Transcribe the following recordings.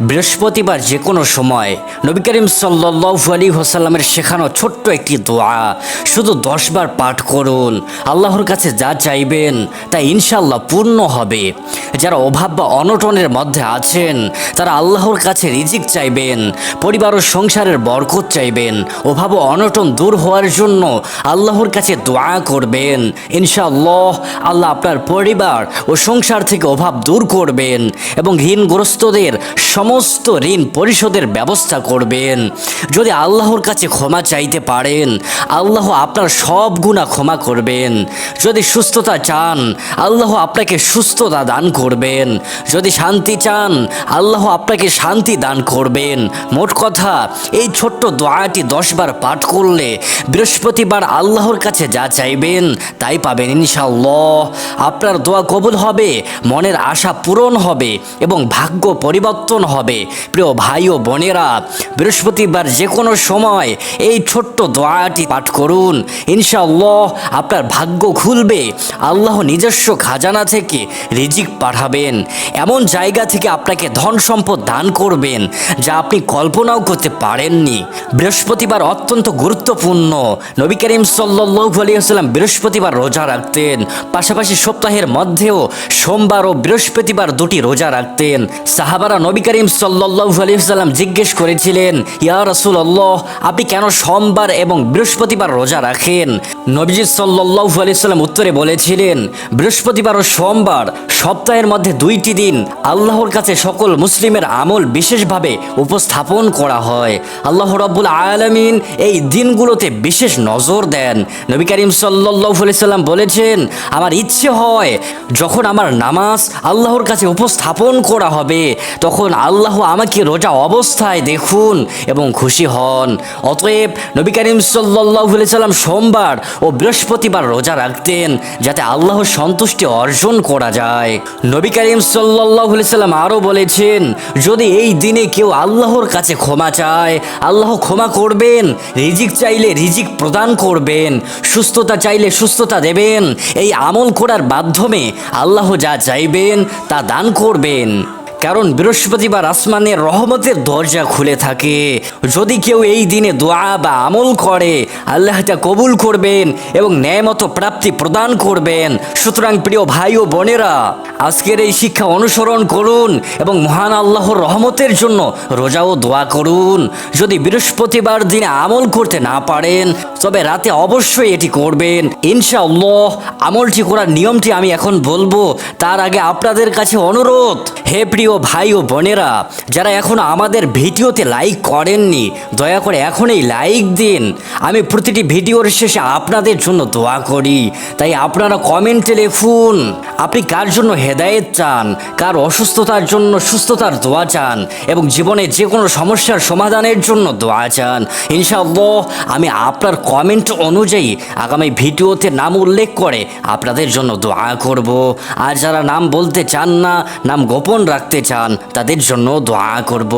বৃহস্পতিবার যে কোনো সময় নবী করিম সাল্লাহু আলী হোসাল্লামের শেখানো ছোট্ট একটি দোয়া। শুধু দশবার পাঠ করুন। আল্লাহর কাছে যা চাইবেন তা ইনশাল্লাহ পূর্ণ হবে। যারা অভাব বা অনটনের মধ্যে আছেন, তারা আল্লাহর কাছে রিজিক চাইবেন, পরিবার ও সংসারের বরকত চাইবেন, অভাব ও অনটন দূর হওয়ার জন্য আল্লাহর কাছে দোয়া করবেন। ইনশাআল্লাহ আল্লাহ আপনার পরিবার ও সংসার থেকে অভাব দূর করবেন এবং ঋণগ্রস্তদের সমস্ত ঋণ পরিশোধের ব্যবস্থা করবেন। যদি আল্লাহর কাছে ক্ষমা চাইতে পারেন, আল্লাহ আপনার সব গুণা ক্ষমা করবেন। যদি সুস্থতা চান, আল্লাহ আপনাকে সুস্থতা দান করবেন। যদি শান্তি চান, আল্লাহ আপনাকে শান্তি দান করবেন। মোট কথা, এই ছোট্ট দোয়াটি দশবার পাঠ করলে বৃহস্পতিবার আল্লাহর কাছে যা চাইবেন, তাই পাবেন ইনশাল্লাহ আপনার দোয়া কবুল হবে, মনের আশা পূরণ হবে এবং ভাগ্য পরিবর্তন হবে। প্রিয় ভাই ও বোনেরা, বৃহস্পতিবার যে কোনো সময় এই ছোট্ট দোয়াটি পাঠ করুন। ইনশাআল্লাহ আপনার ভাগ্য খুলবে। আল্লাহ নিজস্ব খাজানা থেকে রিজিক পাঠাবেন। এমন জায়গা থেকে আপনাকে ধন সম্পদ দান করবেন, যা আপনি কল্পনাও করতে পারেননি। বৃহস্পতিবার অত্যন্ত গুরুত্বপূর্ণ। নবী করিম সাল্লাল্লাহু আলাইহি ওয়াসাল্লাম বৃহস্পতিবার রোজা রাখতেন। পাশাপাশি সপ্তাহের মধ্যেও সোমবার ও বৃহস্পতিবার দুটি রোজা রাখতেন। সাহাবারা নবী করিম সাল্লাল্লাহু আলাইহি ওয়াসাল্লাম জিজ্ঞেস করেছিলেন ইয়া রাসূলুল্লাহ আপনি কেন সোমবার এবং বৃহস্পতিবার রোজা রাখেন? নবীজি সাল্লাল্লাহু আলাইহি ওয়াসাল্লাম উত্তরে বলেছিলেন, বৃহস্পতিবার ও সোমবার সপ্তাহের মধ্যে দুইটি দিন আল্লাহর কাছে সকল মুসলিমের আমল বিশেষভাবে উপস্থাপন করা হয়। আল্লাহ রাব্বুল আলামিন এই দিনগুলোতে বিশেষ নজর দেন। নবী করিম আলাইহি সাল্লাম বলেছেন, আমার ইচ্ছে হয় যখন আমার নামাজ আল্লাহর কাছে উপস্থাপন করা হবে, তখন আল্লাহ আমাকে রোজা অবস্থায় দেখুন এবং খুশি হন। অতএব নবী করিম আলাইহি সাল্লাম সোমবার ও বৃহস্পতিবার রোজা রাখতেন যাতে আল্লাহর সন্তুষ্টি অর্জন করা যায়। নবী করিম আলাইহি সাল্লাম আরও বলেছেন, যদি এই দিনে কেউ আল্লাহর কাছে ক্ষমা চায়, আল্লাহ ক্ষমা করবেন, রিজিক চাইলে রিজিক প্রদান করবেন, সুস্থতা চাইলে সুস্থতা দেবেন, এই আমল করার মাধ্যমে আল্লাহ যা চাইবেন তা দান করবেন। কারণ বৃহস্পতিবার আসমানের রহমতের দরজা খুলে থাকে। যদি কেউ এই দিনে দোয়া বা আমল করে, আল্লাহ তা কবুল করবেন এবং ন্যায়মতো প্রাপ্তি প্রদান করবেন। সুতরাং প্রিয় ভাই ও বোনেরা আজকের এই শিক্ষা অনুসরণ করুন এবং মহান আল্লাহর রহমতের জন্য রোজা ও দোয়া করুন। যদি বৃহস্পতিবার দিনে আমল করতে না পারেন, তবে রাতে অবশ্যই এটি করবেন। ইনশাআল্লাহ, আমলটি করার নিয়মটি আমি এখন বলব। তার আগে আপনাদের কাছে অনুরোধ, হে প্রিয় ভাই ও বোনেরা, যারা এখন আমাদের ভিডিওতে লাইক করেননি, দয়া করে এখনই লাইক দিন। আমি প্রতিটি ভিডিওর শেষে আপনাদের জন্য দোয়া করি। তাই আপনারা কমেন্টে লিখুন, আপনি কার জন্য হেদায়েত চান, কার অসুস্থতার জন্য সুস্থতার দোয়া চান এবং জীবনে যে কোনো সমস্যার সমাধানের জন্য দোয়া চান। ইনশাআল্লাহ, আমি আপনার কমেন্ট অনুযায়ী আগামী ভিডিওতে নাম উল্লেখ করে আপনাদের জন্য দোয়া করব। আর যারা নাম বলতে চান না, নাম গোপন রাখতে চান, তাদের জন্য দোয়া করব।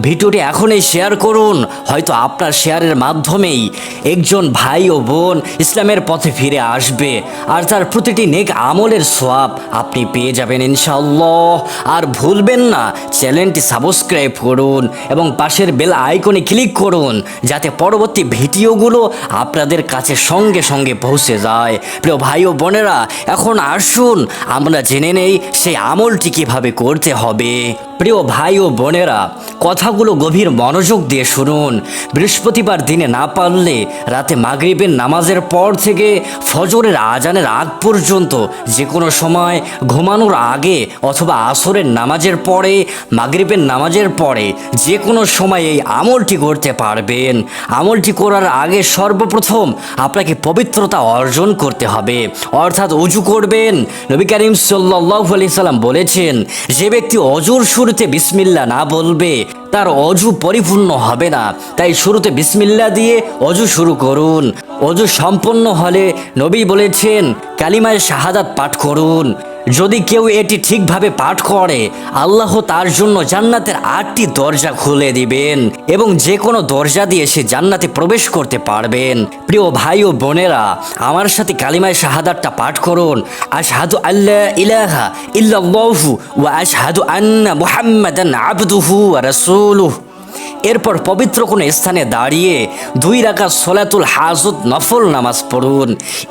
ভিডিওটি এখনই শেয়ার করুন, হয়তো আপনার শেয়ারের মাধ্যমেই একজন ভাই ও বোন ইসলামের পথে ফিরে আসবে। আর তার প্রতিটি নেক আমলের সোয়াব আপনি পেয়ে যাবেন ইনশাল্লাহ আর ভুলবেন না, চ্যানেলটি সাবস্ক্রাইব করুন এবং পাশের বেল আইকনে ক্লিক করুন, যাতে পরবর্তী ভিডিওগুলো আপনাদের কাছে সঙ্গে সঙ্গে পৌঁছে যায়। প্রিয় ভাই ও বোনেরা, এখন আসুন, আমরা জেনে নেই সেই আমলটি কীভাবে করতে হবে। প্রিয় ভাই ও বোনেরা, কথাগুলো গভীর মনোযোগ দিয়ে শুনুন। বৃহস্পতিবার দিনে না পারলে রাতে মাগরিবের নামাজের পর থেকে ফজরের আজানের আগ পর্যন্ত যে কোনো সময় ঘুমানোর আগে অথবা আসরের নামাজের পরে, মাগরিবের নামাজের পরে যে কোনো সময় এই আমলটি করতে পারবেন। আমলটি করার আগে সর্বপ্রথম আপনাকে পবিত্রতা অর্জন করতে হবে। অর্থাৎ উজু করবেন। নবী করিম সাল্লাল্লাহু আলাইহি সাল্লাম বলেছেন, যে ব্যক্তি অজুর শুরুতে বিসমিল্লা না বলবে, তার অজু পরিপূর্ণ হবে না। তাই শুরুতে বিসমিল্লা দিয়ে অজু শুরু করুন। অজু সম্পন্ন হলে নবী বলেছেন, কালিমায় শাহাদাত পাঠ করুন। যদি কেউ এটি ঠিকভাবে পাঠ করে, আল্লাহ তার জন্য জান্নাতের আটটি দরজা খুলে দিবেন এবং যে কোনো দরজা দিয়ে সে জান্নাতে প্রবেশ করতে পারবেন। প্রিয় ভাই ও বোনেরা, আমার সাথে কালিমায় শাহাদাতটা পাঠ করুন। আশহাদু আল্লাহ ইলাহা ইল্লাল্লাহু ওয়া আশহাদু আন্না মুহাম্মাদান আবদুহু ওয়া রাসূলুহু। এরপর পবিত্র কোনো স্থানে দাঁড়িয়ে দুই রাকাত সোলাতুল হাজত নফল নামাজ পড়ুন।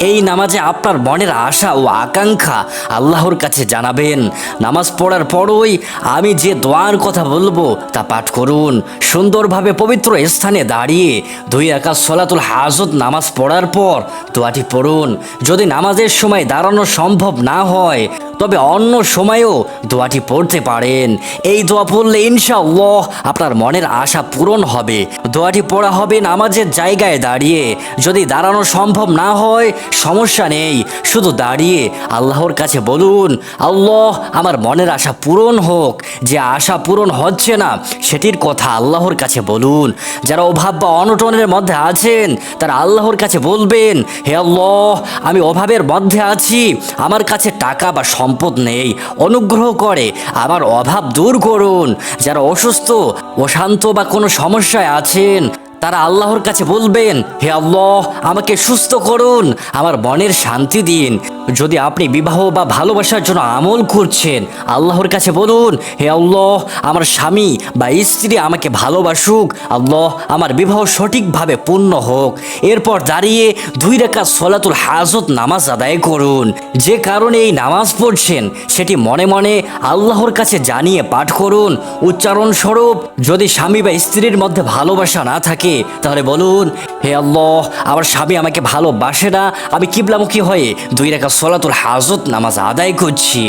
এই নামাজে আপনার মনের আশা ও আকাঙ্ক্ষা আল্লাহর কাছে জানাবেন। নামাজ পড়ার পরই আমি যে দোয়ার কথা বলব তা পাঠ করুন। সুন্দরভাবে পবিত্র স্থানে দাঁড়িয়ে দুই রাকাত সোলাতুল হাজত নামাজ পড়ার পর দোয়াটি পড়ুন। যদি নামাজের সময় দাঁড়ানো সম্ভব না হয় তবে অন্য সময়েও দোয়াটি পড়তে পারেন। এই দোয়া পড়লে ইনশাআল্লাহ আপনার মনের আশা পূরণ হবে। দোয়াটি পড়া হবে নামাজের জায়গায় দাঁড়িয়ে। যদি দাঁড়ানো সম্ভব না হয়, সমস্যা নেই। শুধু দাঁড়িয়ে আল্লাহর কাছে বলুন, আল্লাহ, আমার মনের আশা পূরণ হোক। যে আশা পূরণ হচ্ছে না, সেটির কথা আল্লাহর কাছে বলুন। যারা অভাব বা অনটনের মধ্যে আছেন, তারা আল্লাহর কাছে বলবেন, হে আল্লাহ, আমি অভাবের মধ্যে আছি। আমার কাছে টাকা বা সম্পদ নেই, অনুগ্রহ করে আমার অভাব দূর করুন। যারা অসুস্থ, অশান্ত বা কোনো সমস্যায় আছেন তারা আল্লাহর কাছে বলবেন, হে আল্লাহ, আমাকে সুস্থ করুন, আমার মনের শান্তি দিন। যদি আপনি বিবাহ বা ভালোবাসার জন্য আমল করছেন, আল্লাহর কাছে বলুন, হে আল্লাহ, আমার স্বামী বা স্ত্রী আমাকে ভালোবাসুক, আল্লাহ, আমার বিবাহ সঠিকভাবে পূর্ণ হোক। এরপর দাঁড়িয়ে দুই রেখা সলাতুল হাজত নামাজ আদায় করুন। যে কারণে এই নামাজ পড়ছেন, সেটি মনে মনে আল্লাহর কাছে জানিয়ে পাঠ করুন। উচ্চারণ স্বরূপ যদি স্বামী বা স্ত্রীর মধ্যে ভালোবাসা না থাকে তাহলে বলুন, হে আল্লাহ, আমার স্বামী আমাকে ভালোবাসে না, আমি কিবলামুখী হয়ে দুই রেখা সলাতুল হাজত নামাজ আদায় করছি।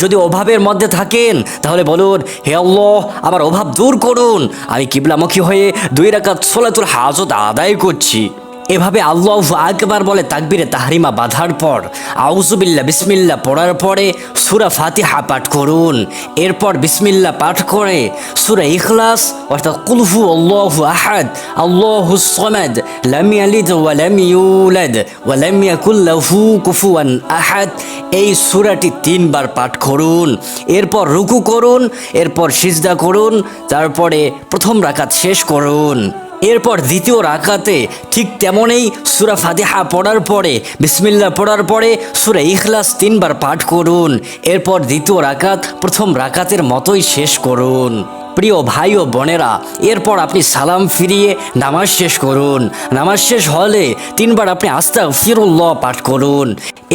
যদি অভাবের মধ্যে থাকেন, তাহলে বলুন, হে আল্লাহ, আমার অভাব দূর করুন। আমি কিবলামুখী হয়ে দুই রেখা সলাতুল হাজত আদায় করছি। এভাবে আল্লাহ আকবার বলে তাকবিরে তাহরিমা বাঁধার পর আউজুবিল্লা বিসমিল্লা পড়ার পরে সুরা ফাতিহা পাঠ করুন। এরপর বিসমিল্লা পাঠ করে সুরা ইখলাস, অর্থাৎ কুলফু আল্লাহু আহাদ, আল্লাহু সমাদ, লাম ইয়ালিদ ওয়া লাম ইউলাদ, ওয়া লাম ইয়াকুল কুফুয়ান আহাদ। এই সুরাটি তিনবার পাঠ করুন। এরপর রুকু করুন, এরপর সিজদা করুন, তারপরে প্রথম রাকাত শেষ করুন। এরপর দ্বিতীয় রাকাতে ঠিক তেমনই সুরা ফাতিহা পড়ার পরে বিসমিল্লা পড়ার পরে সুরা ইখলাস তিনবার পাঠ করুন। এরপর দ্বিতীয় রাকাত প্রথম রাকাতের মতোই শেষ করুন। প্রিয় ভাই ও বোনেরা, এরপর আপনি সালাম ফিরিয়ে নামাজ শেষ করুন। নামাজ শেষ হলে তিনবার আপনি আস্তা ফিরুল্লাহ পাঠ করুন।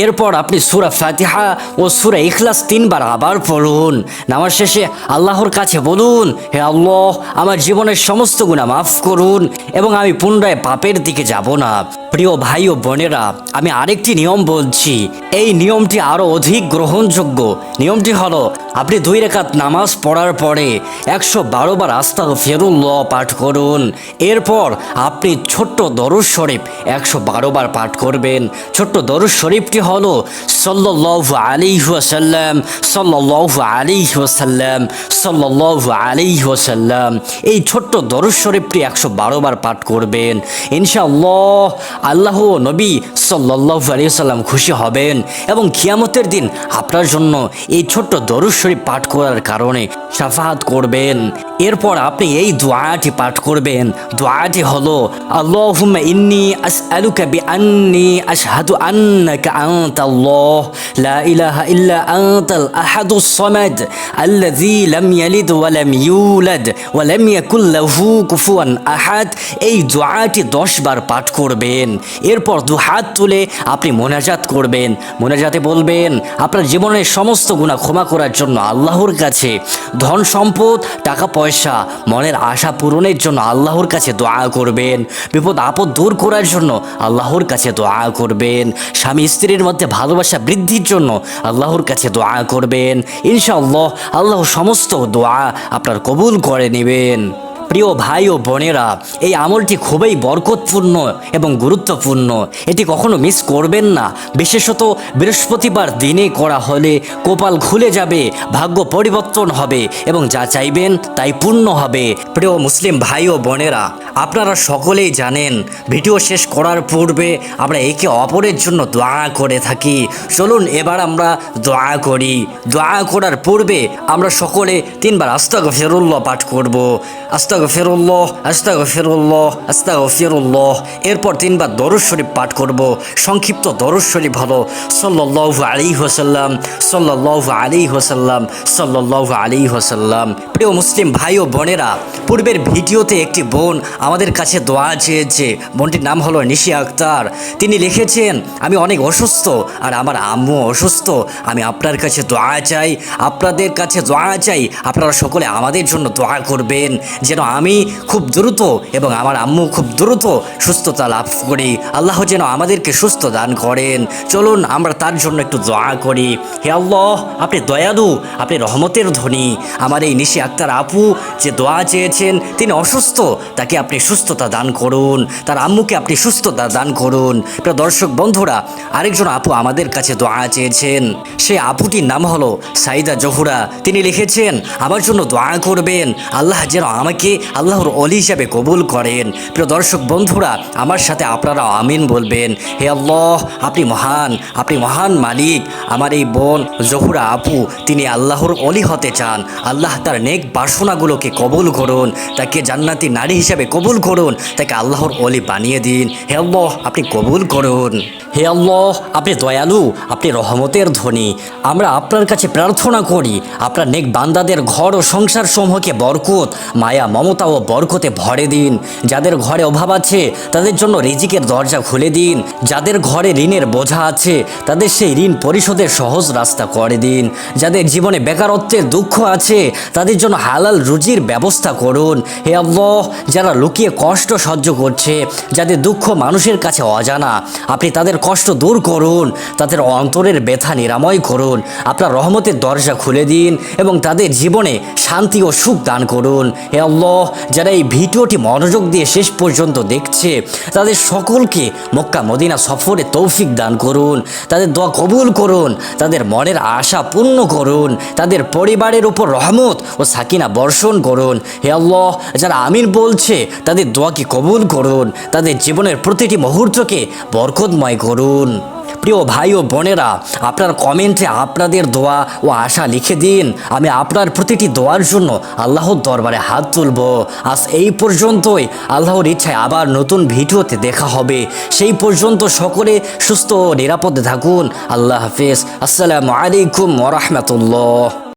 এরপর আপনি সুরা ফাতিহা ও সুরা ইখলাস তিনবার আবার পড়ুন। নামাজ শেষে আল্লাহর কাছে বলুন, হে আল্লাহ, আমার জীবনের সমস্ত গুণা মাফ করুন এবং আমি পুনরায় পাপের দিকে যাব না। প্রিয় ভাই ও বোনেরা, আমি আরেকটি নিয়ম বলছি। এই নিয়মটি আরও অধিক গ্রহণযোগ্য। নিয়মটি হলো, আপনি দুই রেখাত নামাজ পড়ার পরে একশো বারো বার আস্তা ফেরুল্লাহ পাঠ করুন। এরপর আপনি ছোট্ট দরুদ শরীফ একশো বারো বার পাঠ করবেন। ছোট্ট দরুদ শরীফটি হলো সল্লাহ আলী ওয়াসাল্লাম সল্লাহ আলী ওয়াসাল্লাম সল্লাহ আলী ওয়াসাল্লাম। এই ছোট্ট দরুদ শরীফটি একশো বারো বার পাঠ করবেন। ইনশাআল্লাহ আল্লাহ নবী সাল্লাহ আলী সাল্লাম খুশি হবেন এবং খিয়ামতের দিন আপনার জন্য এই ছোট্ট দরুদ পাঠ করার কারণে সাফাহাত করবেন। এরপর আপনি এই দোয়াটি পাঠ করবেন। দোয়াটি হলো, আল্লাহুম্মা ইন্নি আসআলুকা বিআন্নি আশহাদু আন্নাকা আনতাল্লাহ, লা ইলাহা ইল্লা আনতাল আহাদুস সামাদ, আল্লাযী লাম ইয়ালিদ ওয়া লাম ইউলাদ, ওয়া লাম ইয়াকুল লাহু কুফুয়ান আহাদ। এই দোয়াটি 10 বার পাঠ করবেন। এরপর দু হাত তুলে আপনি মোনাজাত করবেন। মোনাজাতে বলবেন, আপনার জীবনের সমস্ত গুনাহ ক্ষমা করার জন্য আল্লাহর কাছে ধন সম্পদ, টাকা পয়সা, মনের আশা পূরণের জন্য আল্লাহর কাছে দোয়া করবেন। বিপদ আপদ দূর করার জন্য আল্লাহর কাছে দোয়া করবেন। স্বামী স্ত্রীর মধ্যে ভালোবাসা বৃদ্ধির জন্য আল্লাহর কাছে দোয়া করবেন। ইনশাআল্লাহ আল্লাহ সমস্ত দোয়া আপনার কবুল করে নেবেন। প্রিয় ভাই ও বোনেরা, এই আমলটি খুবই বরকতপূর্ণ এবং গুরুত্বপূর্ণ। এটি কখনো মিস করবেন না। বিশেষত বৃহস্পতিবার দিনে করা হলে কপাল খুলে যাবে, ভাগ্য পরিবর্তন হবে এবং যা চাইবেন তাই পূর্ণ হবে। প্রিয় মুসলিম ভাই ও বোনেরা, আপনারা সকলেই জানেন, ভিডিও শেষ করার পূর্বে আমরা একে অপরের জন্য দোয়া করে থাকি। চলুন এবার আমরা দোয়া করি। দোয়া করার পূর্বে আমরা সকলে তিনবার আস্তাগ ফেরুল্লাহ পাঠ করব। আস্তাগ ফেরুল্লাহ আস্তাগ ফেরুল্লাহ আস্তাগ ফেরুল্লাহ এরপর তিনবার দরুদ শরীফ পাঠ করব। সংক্ষিপ্ত দরুদ শরীফ হলো সাল্লাহ আলী হোসাল্লাম সাল্লাহ আলী হোসাল্লাম সাল্লাহ আলী হোসাল্লাম প্রিয় মুসলিম ভাই ও বোনেরা, পূর্বের ভিডিওতে একটি বোন আমাদের কাছে দোয়া চেয়েছে। বোনটির নাম হলো নিশি আক্তার। তিনি লিখেছেন, আমি অনেক অসুস্থ আর আমার আম্মু অসুস্থ। আমি আপনার কাছে দোয়া চাই, আপনাদের কাছে দোয়া চাই। আপনারা সকলে আমাদের জন্য দোয়া করবেন, যেন আমি খুব দ্রুত এবং আমার আম্মু খুব দ্রুত সুস্থতা লাভ করি। আল্লাহ যেন আমাদেরকে সুস্থ দান করেন। চলুন, আমরা তার জন্য একটু দোয়া করি। হে আল্লাহ, আপনি দয়ালু, আপনি রহমতের ধনী। আমার এই নিশি আক্তার আপু যে দোয়া চেয়েছেন, তিনি অসুস্থ, তাকে আপনি সুস্থতা দান করুন। তার আম্মুকে আপনি সুস্থতা দান করুন। প্রিয় দর্শক বন্ধুরা, আরেকজন আপু আমাদের কাছে দোয়া চেয়েছেন। সেই আপুটির নাম হলো সাইদা জহুরা। তিনি লিখেছেন, আমার জন্য দোয়া করবেন। আল্লাহ যেন আমাকে আল্লাহর অলি হিসাবে কবুল করেন। প্রিয় দর্শক বন্ধুরা, আমার সাথে আপনারা আমিন বলবেন। হে আল্লাহ, আপনি মহান আপনি মহান মালিক। আমার এই বোন জহুরা আপু, তিনি আল্লাহর অলি হতে চান। আল্লাহ তার নেক বাসনাগুলোকে কবুল করুন, তাকে জান্নাতি নারী হিসাবে কবুল করুন, তাকে আল্লাহর অলি বানিয়ে দিন। হে আল্লাহ, আপনি কবুল করুন। হে আল্লাহ, আপনি দয়ালু, আপনি রহমতের ধনী। আমরা আপনার কাছে প্রার্থনা করি, আপনার নেক বান্দাদের ঘর ও সংসার সমূহকে বরকত, মায়া মমতা ও বরকতে ভরে দিন। যাদের ঘরে অভাব আছে, তাদের জন্য রিজিকের দরজা খুলে দিন। যাদের ঘরে ঋণের বোঝা আছে, তাদের সেই ঋণ পরিশোধের সহজ রাস্তা করে দিন। যাদের জীবনে বেকারত্বের দুঃখ আছে, তাদের জন্য হালাল রুজির ব্যবস্থা করুন। হে আল্লাহ, যারা লুকিয়ে কষ্ট সহ্য করছে, যাদের দুঃখ মানুষের কাছে অজানা, আপনি তাদের কষ্ট দূর করুন। তাদের অন্তরের ব্যথা নিরাময় করুন। আপনার রহমতের দরজা খুলে দিন এবং তাদের জীবনে শান্তি ও সুখ দান করুন। হে আল্লাহ যারা এই ভিডিওটি মনোযোগ দিয়ে শেষ পর্যন্ত দেখছে, তাদের সকলকে মক্কা মদিনা সফরে তৌফিক দান করুন, তাদের দোয়া কবুল করুন, তাদের মনের আশা পূর্ণ করুন, তাদের পরিবারের উপর রহমত ও সাকিনা বর্ষণ করুন। হে আল্লাহ, যারা আমিন বলছে, তাদের দোয়াকে কবুল করুন, তাদের জীবনের প্রতিটি মুহূর্তকে বরকতময় করুন। প্রিয় ভাই ও বোনেরা, আপনার কমেন্টে আপনাদের দোয়া ও আশা লিখে দিন। আমি আপনার প্রতিটি দোয়ার জন্য আল্লাহর দরবারে হাত তুলব। আজ এই পর্যন্তই। আল্লাহর ইচ্ছায় আবার নতুন ভিডিওতে দেখা হবে। সেই পর্যন্ত সকলে সুস্থ ও নিরাপদে থাকুন। আল্লাহ হাফিজ। আসসালামু আলাইকুম ওরহমতুল্লাহ